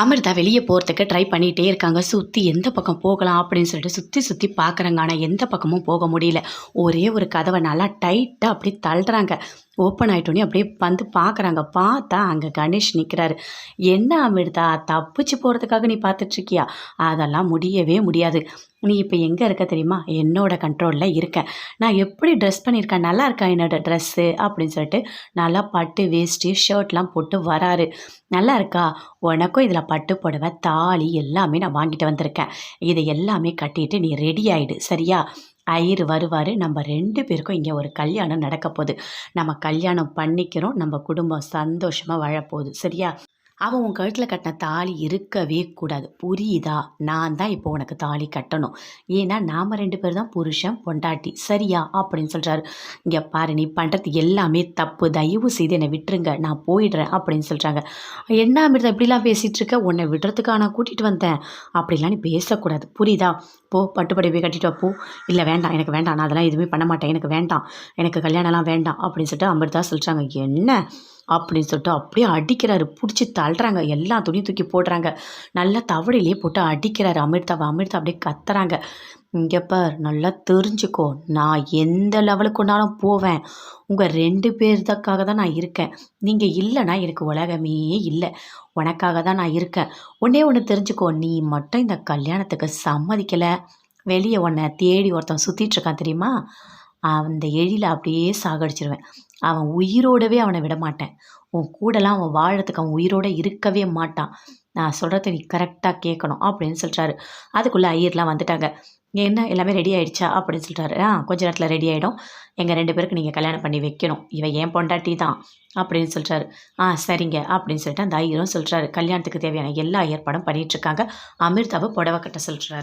அமிர்தா வெளியே போகிறதுக்கு ட்ரை பண்ணிகிட்டே இருக்காங்க. சுற்றி எந்த பக்கம் போகலாம் அப்படின்னு சொல்லிட்டு சுற்றி சுற்றி பார்க்குறாங்க ஆனால் எந்த பக்கமும் போக முடியல. ஒரே ஒரு கதவை நல்லா டைட்டாக அப்படி தள்ளுறாங்க. ஓப்பன் ஆகிட்டோன்னே அப்படியே வந்து பார்க்குறாங்க. பார்த்தா அங்கே கணேஷ் நிற்கிறாரு என்ன அமிர்தா தப்பிச்சு போகிறதுக்காக நீ பார்த்துட்ருக்கியா? அதெல்லாம் முடியவே முடியாது. நீ இப்போ எங்கே இருக்க தெரியுமா? என்னோட கண்ட்ரோலில் இருக்கேன். நான் எப்படி ட்ரெஸ் பண்ணியிருக்கேன்? நல்லா இருக்கா என்னோட ட்ரெஸ்ஸு அப்படின்னு சொல்லிட்டு நல்லா பட்டு வேஸ்ட்டு ஷர்ட்லாம் போட்டு வராரு. நல்லா இருக்கா? உனக்கும் இதில் பட்டு புடவை தாலி எல்லாமே நான் வாங்கிட்டு வந்திருக்கேன். இதை எல்லாமே கட்டிட்டு நீ ரெடி ஆகிடு சரியா? ஐயர் வருவார். நம்ம ரெண்டு பேருக்கும் இங்கே ஒரு கல்யாணம் நடக்க போகுது நம்ம கல்யாணம் பண்ணிக்கிறோம். நம்ம குடும்பம் சந்தோஷமாக வாழப்போகுது. சரியா? அவன் உன் கழுத்தில் கட்டின தாலி இருக்கவே கூடாது. புரியுதா? நான் தான் இப்போ உனக்கு தாலி கட்டணும். ஏன்னா நாம் ரெண்டு பேர் தான் புருஷன் பொண்டாட்டி. சரியா? அப்படின்னு சொல்கிறாரு இங்கே பாரு நீ பண்ணுறது எல்லாமே தப்பு. தயவு செய்து என்னை விட்டுருங்க. நான் போயிடுறேன் அப்படின்னு சொல்கிறாங்க என்ன அமிர்தா இப்படிலாம் பேசிகிட்டு இருக்க? உன்னை விடுறதுக்காக நான் கூட்டிகிட்டு வந்தேன். அப்படிலாம் நீ பேசக்கூடாது. புரியுதா? போ பட்டுப்படி போய் கட்டிட்டு போ. இல்லை வேண்டாம். எனக்கு வேண்டாம். நான் அதெல்லாம் எதுவுமே பண்ண மாட்டேன். எனக்கு வேண்டாம். எனக்கு கல்யாணம்லாம் வேண்டாம் அப்படின்னு சொல்லிட்டு அமிர்தா சொல்கிறாங்க என்ன? அப்படின்னு சொல்லிட்டு அப்படியே அடிக்கிறாரு. பிடிச்சி தள்ளுறாங்க. எல்லா துணியும் தூக்கி போடுறாங்க. நல்லா தவடையிலே போட்டு அடிக்கிறாரு. அமிர்தாவை அமிர்தா அப்படியே கத்துறாங்க. இங்கே பார் நல்லா தெரிஞ்சுக்கோ. நான் எந்த லெவலுக்கு ஒன்றாலும் போவேன். உங்கள் ரெண்டு பேர்தக்காக தான் நான் இருக்கேன். நீங்கள் இல்லைன்னா எனக்கு உலகமே இல்லை. உனக்காக தான் நான் இருக்கேன். ஒன்றே ஒன்று தெரிஞ்சுக்கோ. நீ மட்டும் இந்த கல்யாணத்துக்கு சம்மதிக்கலை. வெளியே உன்னை தேடி ஒருத்தன் சுற்றிட்டுருக்கான் தெரியுமா? அந்த எழில அப்படியே சாகடிச்சிருவேன். அவன் உயிரோடவே அவனை விட மாட்டேன் உன் கூடலாம் அவன் வாழறதுக்கு அவன் உயிரோட இருக்கவே மாட்டான். நான் சொல்கிறத நீ கரெக்டாக கேட்கணும் அப்படின்னு சொல்கிறாரு அதுக்குள்ளே ஐயர்லாம் வந்துட்டாங்க. என்ன எல்லாமே ரெடி ஆயிடுச்சா அப்படின்னு சொல்லிட்டாரு ஆ கொஞ்ச நேரத்தில் ரெடி ஆகிடும் எங்கள் ரெண்டு பேருக்கு நீங்கள் கல்யாணம் பண்ணி வைக்கணும். இவன் ஏன் பொண்டாட்டி தான் அப்படின்னு சொல்கிறாரு ஆ சரிங்க அப்படின்னு சொல்லிட்டு அந்த ஐயரும் சொல்கிறாரு கல்யாணத்துக்கு தேவையான எல்லா ஏற்பாடும் பண்ணிகிட்ருக்காங்க அமிர்தாவை புடவை கட்ட சொல்கிறாரு